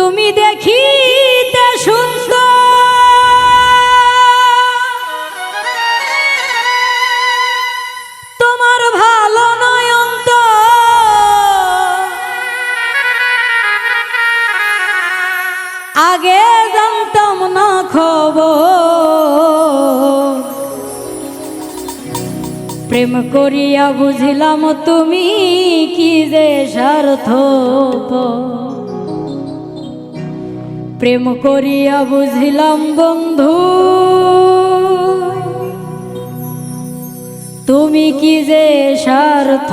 তুমি দেখিতে তোমার ভালো আগে জানতাম না খবর। প্রেম করিয়া বুঝলাম তুমি কি যে স্বার্থ প্রেম করিয়া বুঝিলাম বন্ধু। তুমি কি যে স্বার্থ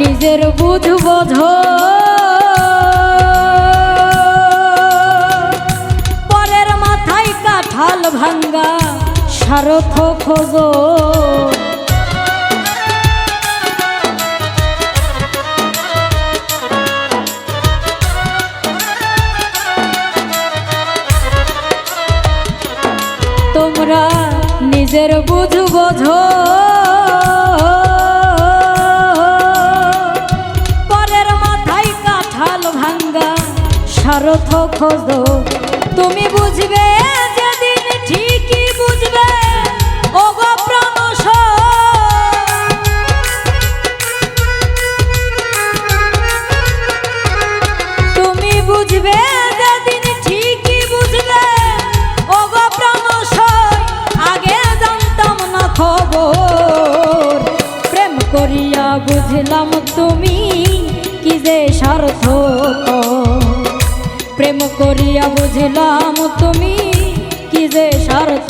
নিজের বুঝ বোঝ পরের মাথায় কাঠাল ভাঙ্গা সারথ খোঁজো। তোমরা নিজের বুঝ বোঝো সারথ খোঁজো। তুমি বুঝবে, যেদিন ঠিকই বুঝবে। ও গো তুমি বুঝবে, যেদিন ঠিকই বুঝবে। ও গো আগে জানতাম না খবর। প্রেম করিয়া বুঝলাম তুমি কি যে স্বার্থ প্রেম করিয়া বুঝলাম তুমি কি যে স্বার্থ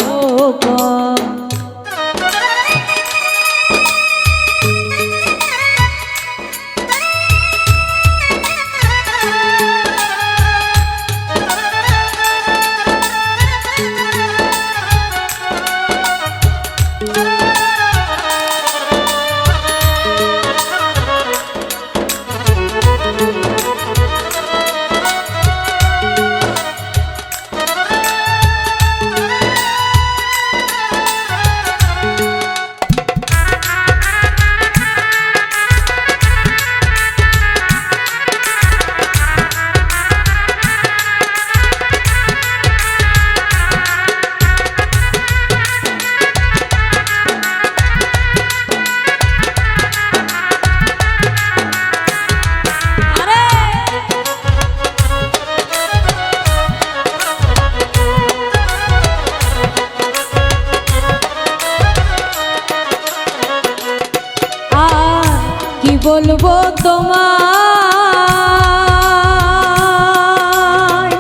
তোমার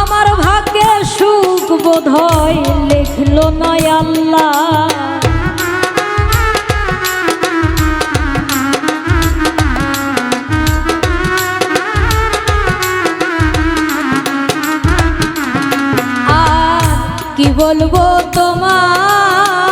আমার ভাগ্যে সুখ বোধ হয় লিখলো নয় আল্লাহ। কি বলব তোমার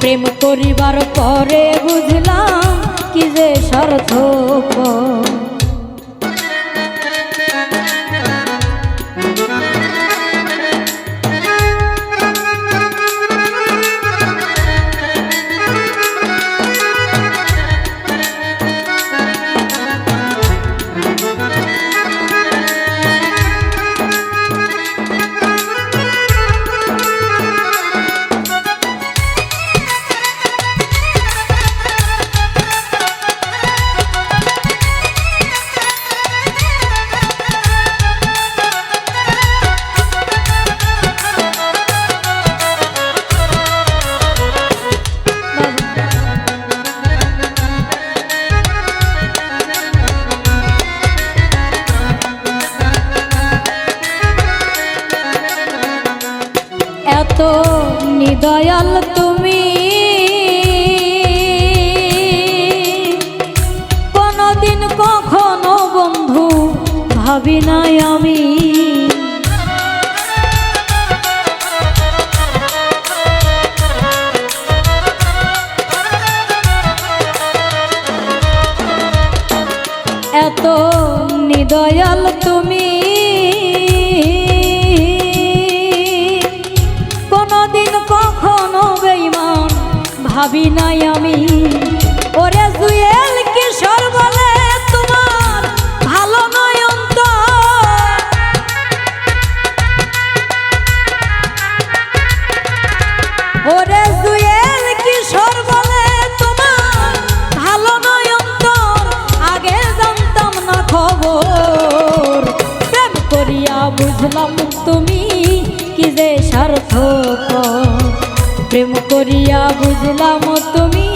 প্রেম করিবার পরে বুঝলাম কি যে সার্থক। এত নিদয়াল তুমি। কোনদিন কখনো বন্ধু ভাবি নাই আমি। এত নিদয়াল তুমি। ভাবি নাই আমি। ওরে জুয়েল প্রেম করিয়া বুঝলাম তুমি